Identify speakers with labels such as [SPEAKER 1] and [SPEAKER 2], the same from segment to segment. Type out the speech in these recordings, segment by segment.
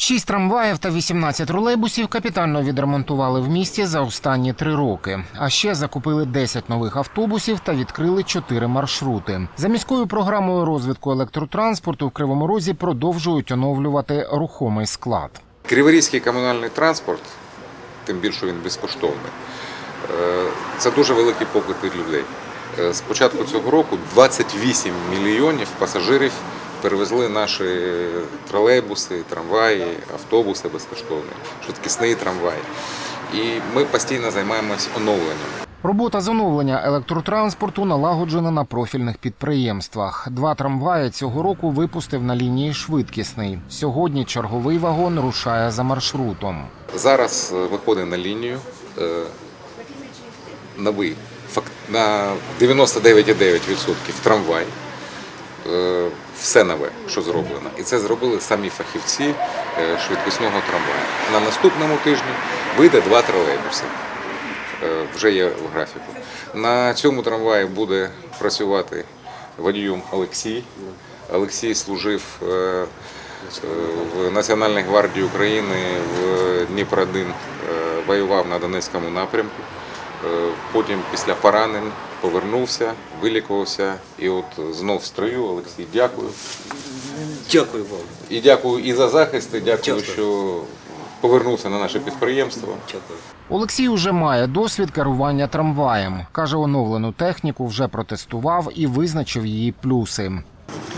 [SPEAKER 1] Шість трамваїв та 18 тролейбусів капітально відремонтували в місті за останні три роки. А ще закупили 10 нових автобусів та відкрили 4 маршрути. За міською програмою розвитку електротранспорту в Кривому Розі продовжують оновлювати рухомий склад.
[SPEAKER 2] Криворізький комунальний транспорт, тим більше він безкоштовний, е, це дуже великий попит від людей. Е, З початку цього року 28 мільйонів пасажирів перевезли наші тролейбуси, трамваї, автобуси безкоштовні, швидкісний трамвай. І ми постійно займаємось оновленням.
[SPEAKER 1] Робота з оновлення електротранспорту налагоджена на профільних підприємствах. Два трамваї цього року випустив на лінії швидкісний. Сьогодні черговий вагон рушає за маршрутом.
[SPEAKER 2] Зараз е, виходить на лінію е, новий, на 99,9% трамвай. Все нове, що зроблено. І це зробили самі фахівці е, швидкісного трамваю. На наступному тижні вийде два тролейбуси. Е, Вже є в графіку. На цьому трамваї буде працювати водієм Олексій. Олексій служив е, в Національній гвардії України в Дніпро 1 воював на Донецькому напрямку. Потім після поранень повернувся, вилікувався і от знов в строю. Олексій, дякую.
[SPEAKER 3] Дякую вам.
[SPEAKER 2] І дякую і за захист, і дякую,
[SPEAKER 3] Дякую.
[SPEAKER 2] що повернувся на наше підприємство.
[SPEAKER 3] Дякую.
[SPEAKER 1] Олексій уже має досвід керування трамваєм. Каже, оновлену техніку вже протестував і визначив її плюси.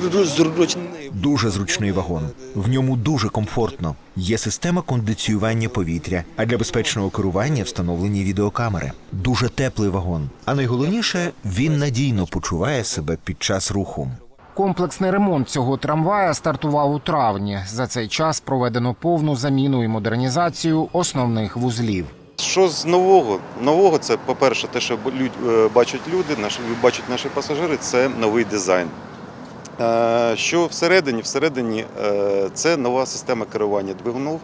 [SPEAKER 3] Дуже зручний.
[SPEAKER 4] Дуже зручний вагон. В ньому дуже комфортно. Є система кондиціювання повітря, а для безпечного керування встановлені відеокамери. Дуже теплий вагон. А найголовніше, він надійно почуває себе під час руху.
[SPEAKER 1] Комплексний ремонт цього трамвая стартував у травні. За цей час проведено повну заміну і модернізацію основних вузлів.
[SPEAKER 5] Що з нового? Нового це, по-перше, те, що е, бачать люди, наші, бачать наші пасажири, це новий дизайн. Е, Що всередині? Всередині е, це нова система керування двигунів,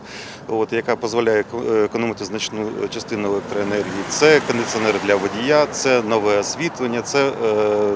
[SPEAKER 5] яка дозволяє еко- економити значну частину електроенергії. Це кондиціонер для водія, це нове освітлення, це е,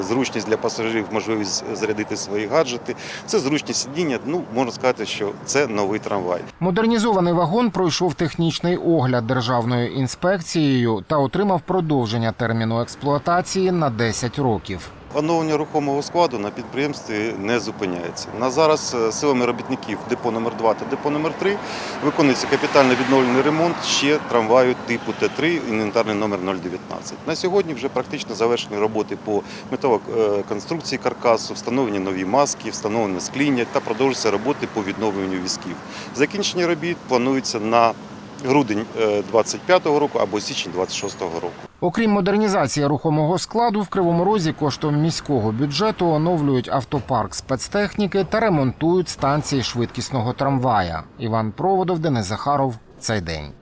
[SPEAKER 5] зручність для пасажирів, можливість зарядити свої гаджети, це зручність сидіння. Ну, можна сказати, що це новий трамвай.
[SPEAKER 1] Модернізований вагон пройшов технічний огляд державною інспекцією та отримав продовження терміну експлуатації на 10 років.
[SPEAKER 5] Оновлення рухомого складу на підприємстві не зупиняється. На зараз е, силами робітників депо номер 2 та депо номер 3 виконується капітально відновлений ремонт ще трамваю типу Т3, інвентарний номер 019. На сьогодні вже практично завершені роботи по металоконструкції каркасу, встановлені нові маски, встановлені скління та продовжуються роботи по відновленню візків. Закінчення робіт планується на грудень 25-го року або січень 26-го року.
[SPEAKER 1] Окрім модернізації рухомого складу, в Кривому Розі коштом міського бюджету оновлюють автопарк спецтехніки та ремонтують станції швидкісного трамвая. Іван Проводов, Денис Захаров. Цей день.